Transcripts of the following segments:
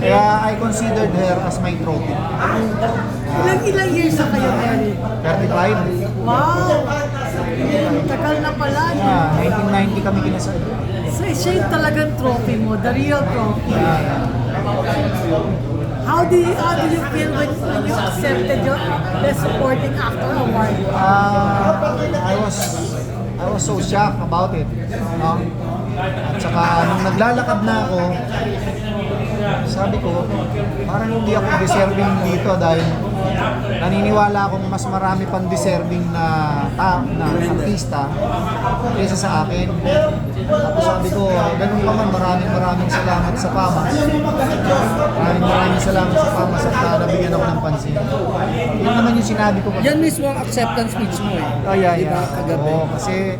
Kaya I considered her as my trophy. Ilang ilang years na kayo, Eric? 35. Wow! Tagal na pala. Yeah, 1990 kami kinasal. So, siya yung talagang trophy mo, the real trophy. How do you, how do you feel when, when you accepted your Best Supporting Actor award? Ah, I was I was so shocked about it. No? At saka nung naglalakad na ako, sabi ko, parang hindi ako deserving dito dahil naniniwala akong mas marami pang deserving na ta na artista kaysa sa akin. Tapos sabi ko, ganun pa man, maraming maraming salamat sa PAMAS. Maraming maraming salamat sa PAMAS at uh, nabigyan ako ng pansin. Yun naman yung sinabi ko. Yan mismo ang acceptance speech mo eh. Oh, yeah, yeah. kagabi? Oo, kasi,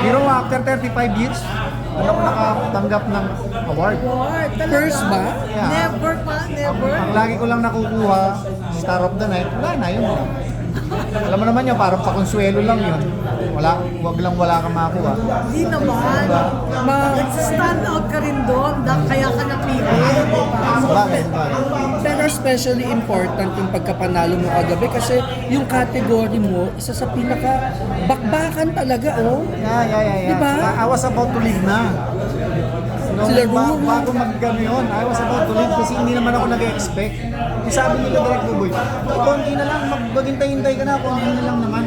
biro mo, after 35 years, ano ako nakatanggap ng award. Award, talaga? First ba? Yeah. Never pa, never. Ang lagi ko lang nakukuha, Star of the Night, wala na, yun lang. Alam mo naman yun, parang pakonsuelo lang yun. Wala, wag lang wala kang makuha. Hindi naman. Ma- Nag-stand out ka rin doon, da- kaya ka napili. Bakit? Bakit? Pero especially important yung pagkapanalo mo kagabi kasi yung category mo, isa sa pinaka bakbakan talaga, oh. Yeah, yeah, yeah, yeah. Diba? I was about to leave na. Nung Sila ba, Ruru. bago mag-gano yun, I was about to leave kasi hindi naman ako nag-expect. Yung sabi nila direct boy, "Ay, konti na lang, mag- maghintay-hintay ka na, konti na lang naman.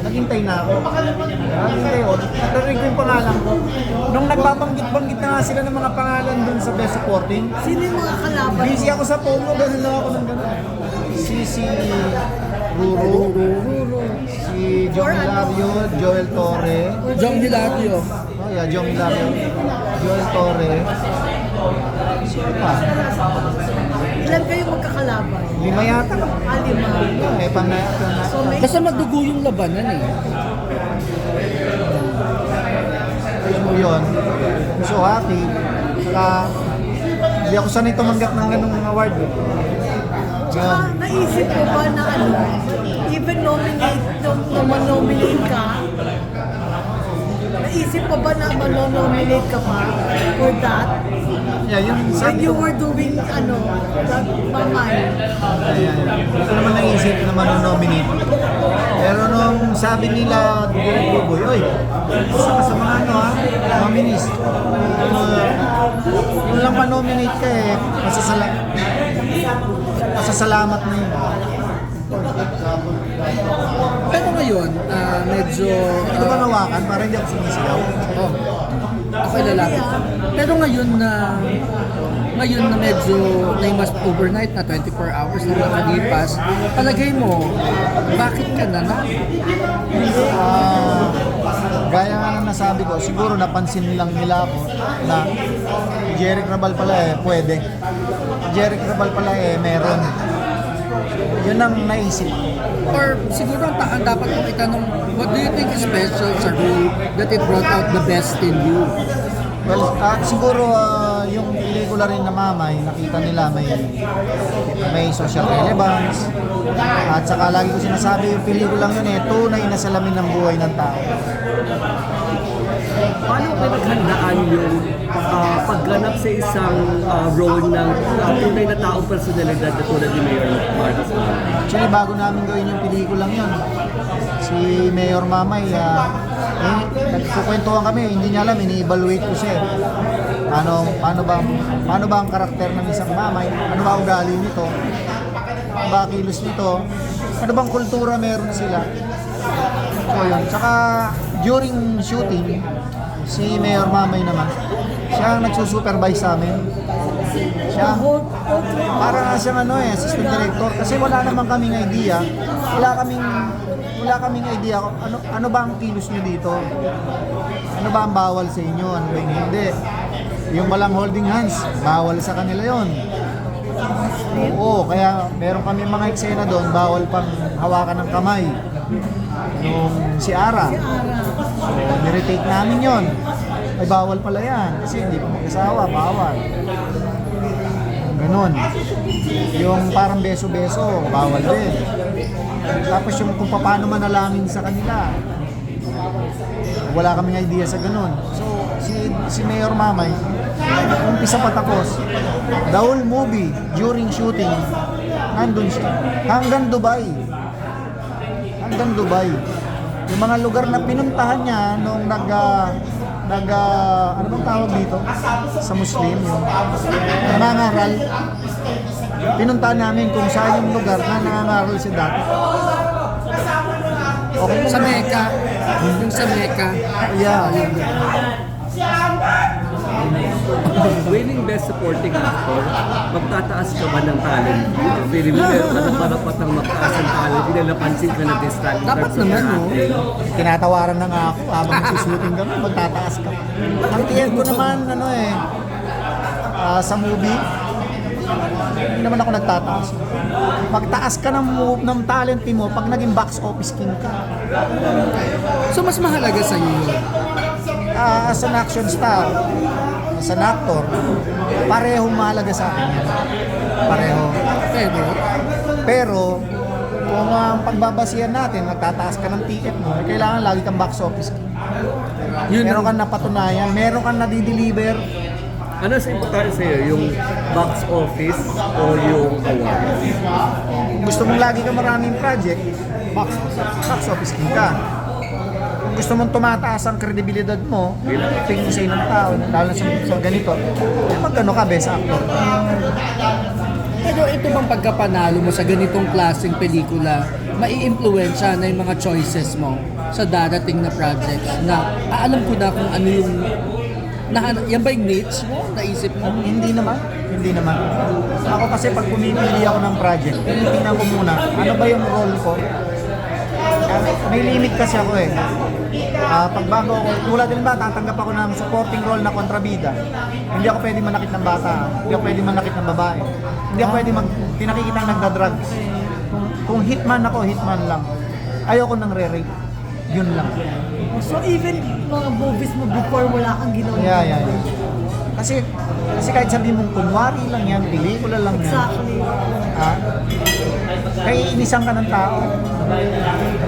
Naghintay na ako. Naghintay ako. Narinig ko yung pangalan ko. Nung nagbabanggit-banggit na nga sila ng mga pangalan dun sa Best Supporting, Sino yung mga kalaban? busy ako sa ko, ganun lang ako ng ganun. Si, si Ruru, si John Hilario, Joel Torre, Jong Hilario. Yeah, John Hilario, Joel Torre, sino pa? Ilan kayo magkakalaban? Lima yata. Ah, lima. Eh, pang na. So, may Basta madugo yung labanan eh. So yun, I'm so happy. Saka, hindi ako sanay tumanggap ng ganung award. eh. Tsaka naisip ko ba na ano, even nominate, nung nung nominate ka, naisip mo ba na manonominate ka pa for that? Yeah, yun, When sabi you were doing, ano, that mamay. Ayan, hindi ko naman naisip na manonominate. Pero nung sabi nila, Buboy, oy, isa ka sa mga ano ha, nominees. Yun lang manominate ka eh, masasala masasalamat na yun. Pero ngayon, ah, medyo... Hindi ko para hindi ako sumisigaw. Oh, ako ay lalaki. Pero ngayon na ngayon na medyo na mas overnight na 24 hours na nakalipas, palagay mo, bakit ka na na? Ah, gaya nga ng nasabi ko, siguro napansin lang nila ako na Jeric Rabal pala eh, pwede. Jeric Rabal pala eh, meron. Yun ang naisip ko. Or siguro ang taan dapat mong itanong, what do you think is special sa role that it brought out the best in you? Well, ah, siguro ah, yung pelikula rin na Mamay, nakita nila may may social relevance. At saka lagi ko sinasabi yung pelikulang yun eh, tunay na salamin ng buhay ng tao. Paano pinaghandaan yung ah, pagganap sa isang ah, role ng uh, tunay na taong personalidad na tulad ni Mayor Marcos? Actually, bago namin gawin yung pelikulang yun, si Mayor Mamay, ah, eh, nagkukwentuhan kami, hindi niya alam, ini-evaluate ko siya. eh. Paano, paano ba, paano ba ang karakter ng isang mamay? Ano ba ugali nito? Ano ba kilos nito? Ano bang kultura meron sila? So yun. Tsaka during shooting, si Mayor Mamay naman, siya ang nagsusupervise sa amin. Siya, para nga siyang ano eh, assistant director. Kasi wala naman kaming idea. Wala kaming wala kaming idea ano ano ba ang kilos niyo dito. Ano ba ang bawal sa inyo? Ano ba yung hindi? Yung walang holding hands, bawal sa kanila yon. Oo, kaya meron kami mga eksena doon, bawal pang hawakan ng kamay. Si Ara. So, niretake namin yon. Ay, bawal pala yan. Kasi hindi pa mag-asawa, bawal. Ganon. Yung parang beso-beso, bawal din. Tapos yung kung paano manalangin sa kanila. Wala kaming idea sa ganon. So, si, si Mayor Mamay, umpisa patapos, the whole movie, during shooting, nandun siya. Hanggang Dubai. Hanggang Dubai. Yung mga lugar na pinuntahan niya nung nag, ah, nag, ah, ano bang tawag dito? Sa Muslim, yung nangangaral. Pinuntahan namin kung saan yung lugar na nangangaral siya dati. Okay Sa Mecca, yung sa Mecca, Yeah. Winning Best Supporting Actor, magtataas ka ba ng talent? Feeling mo meron ka ng parapatang magtaas ng talent, hindi na napansin ka na this time. Dapat naman, no? Tinatawaran na nga ako habang nagsushooting kami, magtataas ka. Ang tiyan ko naman, ano eh, ah, sa movie, hindi naman ako nagtataas. Magtaas ka ng, move, ng talent mo pag naging box office king ka. So mas mahalaga sa iyo yun. Ah, as an action star, as an actor, parehong mahalaga sa akin yan. Pareho. Pero, Pero, kung ang pagbabasihan natin, nagtataas ka ng ticket mo, eh, kailangan lagi kang box office yun Meron ang, kang napatunayan, meron kang nadideliver, Ano sa importante sa'yo, yung box office o yung award? gusto mong lagi ka maraming project, box, box office king ka. Gusto mong tumataas ang kredibilidad mo, tingin mo sa ng tao, lalo sa, sa ganito, eh magkano ka, best actor. pero ito bang pagkapanalo mo sa ganitong klaseng pelikula, mai-influensya na yung mga choices mo sa darating na projects na ah, alam ko na kung ano yung na, yan ba yung niche mo? Naisip mo? Hindi naman, hindi naman. Ako kasi pag pumipili ako ng project, tinitingnan ko muna, ano ba yung role ko? Ah, May limit kasi ako eh. Ah, pag bago ako, tulad din ba, tatanggap ako ng supporting role na kontrabida. Hindi ako pwede manakit ng bata, hindi ako pwede manakit ng babae. Hindi ako pwede mag, pinakikita nagda-drugs. Kung, kung hitman ako, hitman lang. Ayoko nang re-rape. Yun lang. So even mga movies mo before wala kang ginawa. Yeah, yeah, yeah. Kasi, kasi kahit sabi mong kunwari lang yan, pelikula lang yan. Exactly. Ah, kaya inisan ka ng tao.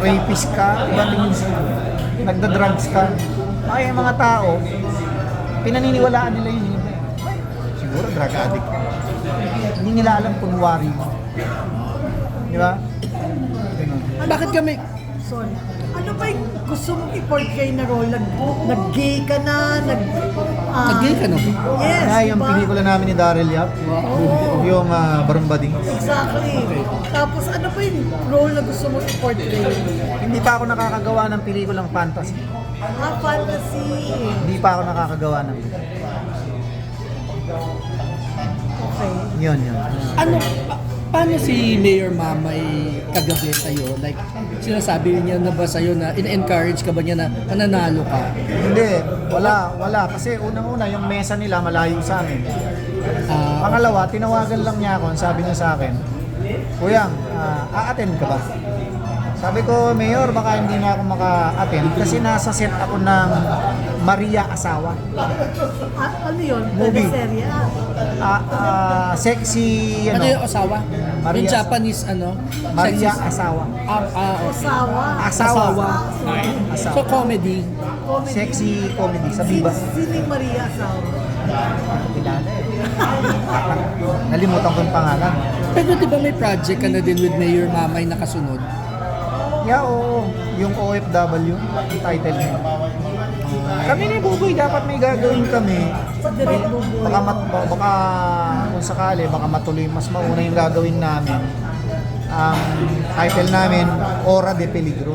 Rapist ka, iba tingin nagda-drugs ka. Ay, yung mga tao, pinaniniwalaan nila yun. yun. Ay, siguro drug addict. Hindi nila alam kung wari. Di ba? Ganun. Bakit kami, Sorry. Ano ba yung gusto mong i-portray na role? Nag, nag-gay ka na? Nag, ah, nag-gay ka na ba? Yes, Kaya yung diba? pelikula namin ni Daryl Yap, Oo. yung uh, Barumbading. Exactly. Tapos ano ba yung role na gusto mong i-portray? Hindi pa ako nakakagawa ng pelikulang fantasy. Ah, fantasy. Hindi pa ako nakakagawa ng Okay. Yun, yun. ano, pa- paano si Mayor Mamay kagabi sa'yo? Like, sinasabi niya na ba sa'yo na in-encourage ka ba niya na nananalo ka? Hindi, wala, wala. Kasi unang-una, yung mesa nila malayo sa amin. Ah, Pangalawa, tinawagan lang niya ako. ang Sabi niya sa akin, Kuyang, ah, a-attend ka ba? Sabi ko, Mayor, baka hindi na ako maka-attend kasi nasa set ako ng Maria Asawa. Ah, ano yun? Movie. Teleserye? Ah, Ah, ah, sexy, ano ano, yung asawa? Maria- Yung Japanese, ano? Maria Sexist- Asawa. Ah, ah, Asawa. Asawa. Asawa. Asawa. So, comedy. Comedy. Sexy comedy sa Si, Viva. sino yung Maria Asawa? Kilala eh. Nalimutan ko yung pangalan. Pero di ba may project ka na din with Mayor Mamay na kasunod? Yeah, oo. Yung OFW, title niya. Kami ni Buboy, dapat may gagawin kami. Baka, mat, baka kung sakali, baka matuloy, mas mauna yung gagawin namin. Ang title namin, Ora de Peligro.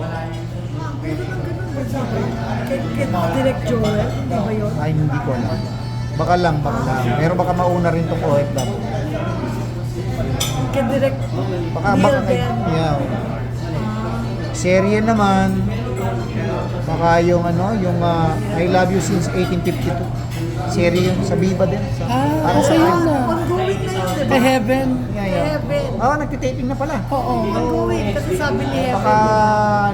Direct Joel? Hindi ba yun? Ay, hindi ko alam. Baka lang, baka lang. Pero baka mauna rin tong OFW. Kay Direct Baka, baka, yeah. Serye naman, baka yung ano, yung ah, I Love You Since 1852. Serye yun, sa Viva din. Sa, Ah, para sa yun na. Ongoing na yun, di ba? Kay Heaven. Yeah, yeah. Heaven. Oo, nagtitaping na pala. Oo. Ongoing. Kasi sabi ni Heaven. Baka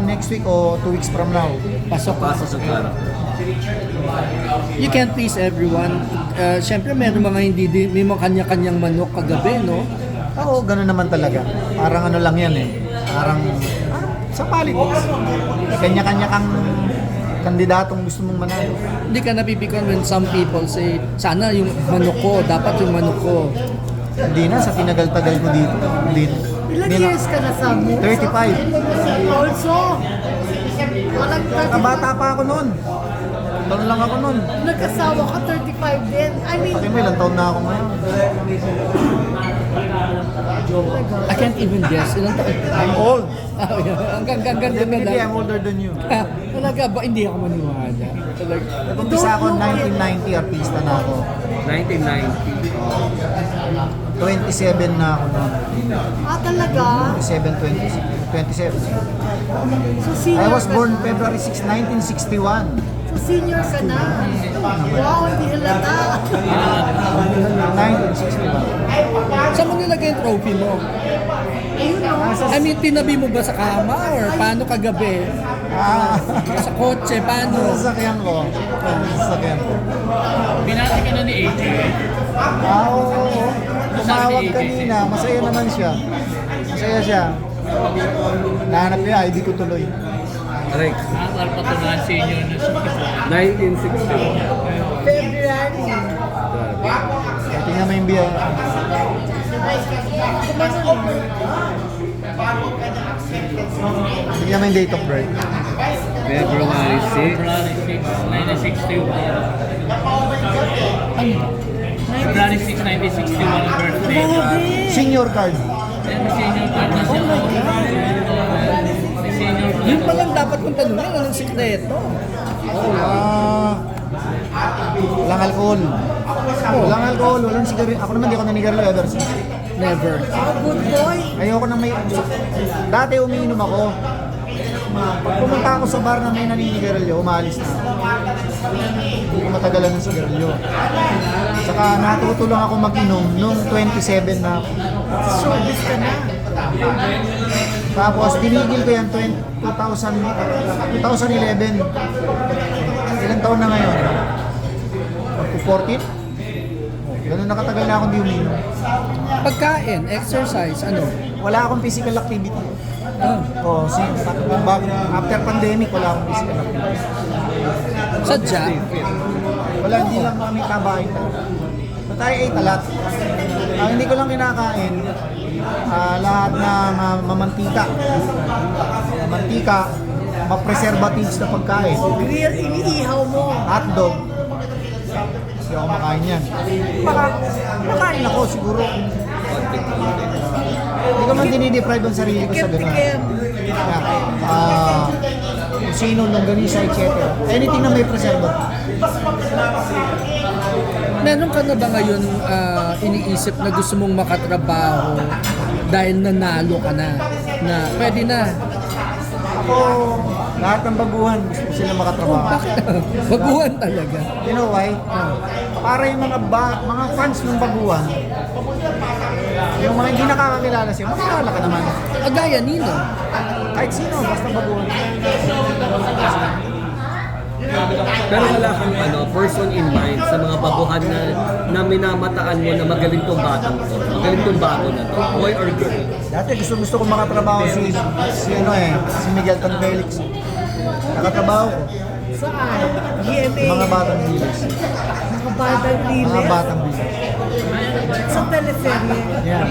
next week o two weeks from now. Pasok pa. Pasok sa character. You can't please everyone. Uh, Siyempre, meron mga hindi, di, may mga kanya-kanyang manok kagabi, no? Oo, ganun naman talaga. Parang ano lang yan eh. Parang sa politics. Kanya-kanya kang kandidatong gusto mong manalo. Hindi ka napipikon when some people say, sana yung manok ko, dapat yung manok ko. Hindi na, sa tinagal-tagal ko dito. Hindi na. Ilang Hindi na. years ka na sa mo? 35. Also, walang 35. Kabata pa ako noon. Doon lang ako noon. Nagkasawa ka 35 din. I mean, Pati mo, ilang taon na ako ngayon. I can't even guess. Ilan taon? I'm old. Hanggang hanggang hanggang Definitely, lang. I'm older than you. Talaga ba? Hindi ako maniwala. Talaga. Nag-umpisa ako 1990, artista na ako. 1990. 27 na ako noon. ah talaga? 27, 20, 27. So senior I was born. February 6, 1961. So senior ka na. Wow, hindi halata. 1961. Saan mo nilagay yung trophy mo? I mean, tinabi mo ba sa kama or paano kagabi? Ah, Sa kotse, paano? sa sasakyan ko. Sa sasakyan ko. Binati ka na ni AJ. Ah, oo. oo. Tumawag kanina. Masaya naman siya. Masaya siya. Nahanap niya, ID ko tuloy. Rex, Ah, para patunayan senior na siya. 1960. February. Tingnan mo yung biya. Tingnan mo yung date of birth. February 6. February 6, 1961. February 6, 1961 ang birthday. Senior card. May senior card. Yun pa lang dapat kong tanungin, anong sikreto? Ah, walang alcohol. Walang alcohol, walang sigarilyo. Ako naman, di ako nanigarilyo ever since. Never. Oh, good boy. Ayoko na may... Dati umiinom ako. Pag pumunta ako sa bar na may naninigarilyo, umalis na ako. Hindi ko matagalan ng sigarilyo. Saka natuto lang ako mag-inom nung 27 na ako. Showbiz ka na. Tapos tinigil ko yan 20, 2000, 2011. Ilang taon na ngayon? Magpo-14? Ganun nakatagal na akong di uminom. Pagkain, exercise, ano? Wala akong physical activity. Ah, Oh, si, bago, after pandemic, wala akong physical activity. sadya. Wala, hindi lang kami kabahay talaga. But I ate a lot. Ang hindi ko lang kinakain, ah, lahat ng ah, mamantika. Mamantika, ma-preservatives na pagkain. Grill, iniihaw mo. Hotdog. Hindi ako makain yan. Baka, makain ako siguro. Hindi ko man dinideprive ang sarili ko sa ganun. Yeah. Ah, kung sino, longganisa, etc. Anything na may preservative. Meron ka na ba ngayon ah, iniisip na gusto mong makatrabaho dahil nanalo ka na? Na pwede na. Ako, lahat ng baguhan, gusto ko sila makatrabaho. Baguhan talaga. You know why? Para yung mga ba, mga fans ng baguhan, yung mga hindi nakakakilala siya, makakilala ka naman. Agaya nino. Kahit sino, basta baguhan. Pero wala kang ano, person in mind sa mga babuhan na, na minamataan mo na magaling tong batang to. Magaling tong bago na to. Boy or girl. Dati gusto gusto ko makatrabaho si, si ano eh, si Miguel Tan Felix. Nakatrabaho ko. Saan? GMA. Mga batang bilis. Mga batang Mga lilis. batang bilis. Sa teleserye. Yan.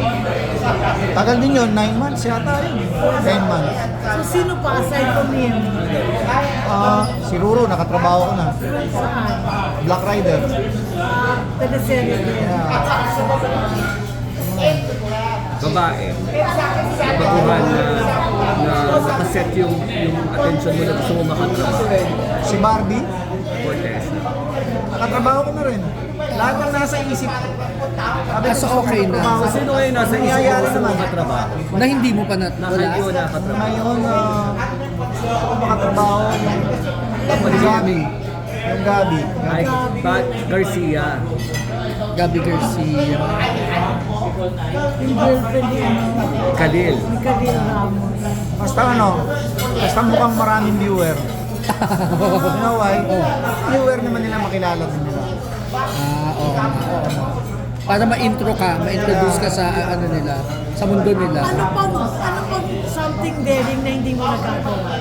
Tagal din yun, 9 months yata yun. 10 months. So sino pa aside from him? Ah, si Ruro, nakatrabaho ko na. Saan? Black Rider. Teleserye din. Yeah. Babae. Baguhan na, na nakaset yung, yung attention mo na gusto mo makatrabaho. Si Barbie, Cortez. nakatrabaho ko na rin. Lahat ng nasa isip ko. Sabi Ah, so ko okay na. So, sino ngayon nasa isip gusto mo naman. makatrabaho? Na hindi mo pa na Na wala. hindi mo nakatrabaho. Ngayon, uh, ko makatrabaho yung Gabi. Yung Gabi. Ay, Pat Garcia. Gabi Garcia. Yung girlfriend ni ano, ni Ramos. Basta ano, basta mukhang maraming viewer. you know why? Viewer naman nila makilala din nila. Para ma-intro ka, ma-introduce ka sa ano nila, sa mundo nila. Ano pang, ano pang something daring na hindi mo nagagawa?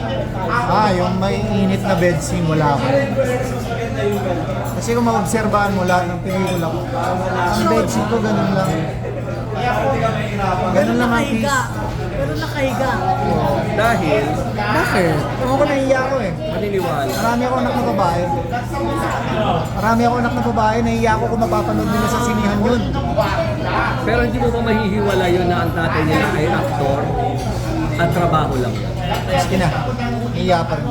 Ah, yung may init na bed scene, wala ako. Kasi kung maobserbahan mo lahat ng pelikula ko, ang bed scene ko ganun lang. Ganun lang ang nakahiga. piece. Pero nakahiga. Dahil, Bakit? Ako ko nahiya ako eh. Maniniwala. Marami ako anak na babae. Marami ako anak na babae, nahiya ako kung mapapanood nila sa sinihan yun. Pero hindi mo ba mahihiwala yun na ang tatay nila ay aktor at trabaho lang? Sige na, nahiya pa rin.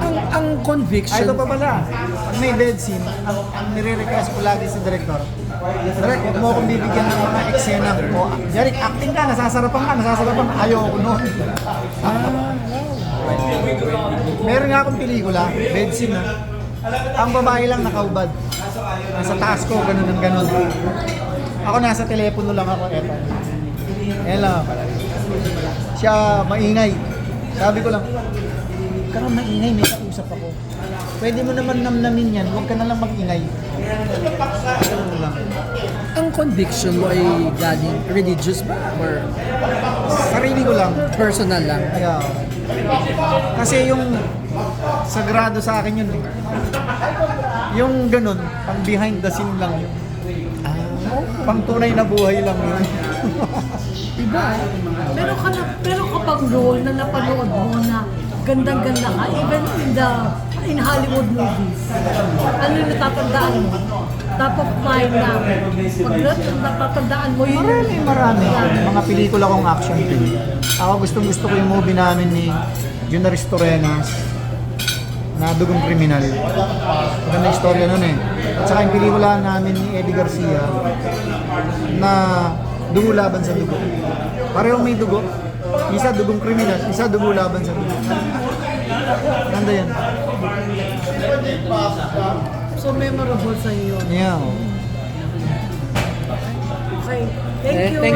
Ang, ang Ay, conviction, ito pa pala. Pag may bed scene, ang, ang nire-request ko lagi sa director, Direk, huwag mo akong bibigyan ng mga eksena mo. Derek, acting ka, nasasarapan ka, nasasarapan ka. Ayoko nun. Meron nga akong pelikula, bed scene na. Ang babae lang nakaubad. Nasa taas ko, ganun ng ganun. Ako nasa telepono lang ako, eto. Ako. Siya maingay. Sabi ko lang, ka maingay, may kausap ako. Pwede mo naman namnamin yan, huwag ka na lang mag-ingay. Ganun lang. ang conviction mo ay galing religious ba? Or Sarili ko lang. personal lang? Kaya, kasi yung sagrado sa akin yun. eh. Yung ganun, pang behind the scene lang yun. Pang tunay na buhay lang yun. Iba. Pero, ka na, pero kapag role na napanood mo na gandang-ganda ka, even in the in Hollywood movies, ano yung natatandaan mo? Top of mind na. Pag natatandaan mo yun. marami, marami. Mga pelikula kong action film. Ako gustong gusto ko yung movie namin ni Junaris Torrenas na Dugong Kriminal. Maganda yung istorya nun eh. At saka yung pelikula namin ni Eddie Garcia na Dugo Laban sa Dugo. Parehong may dugo. Isa dugong kriminal, isa dugo laban sa dugo. Ganda yan. So memorable sa iyo. Yeah. Okay. Thank you. thank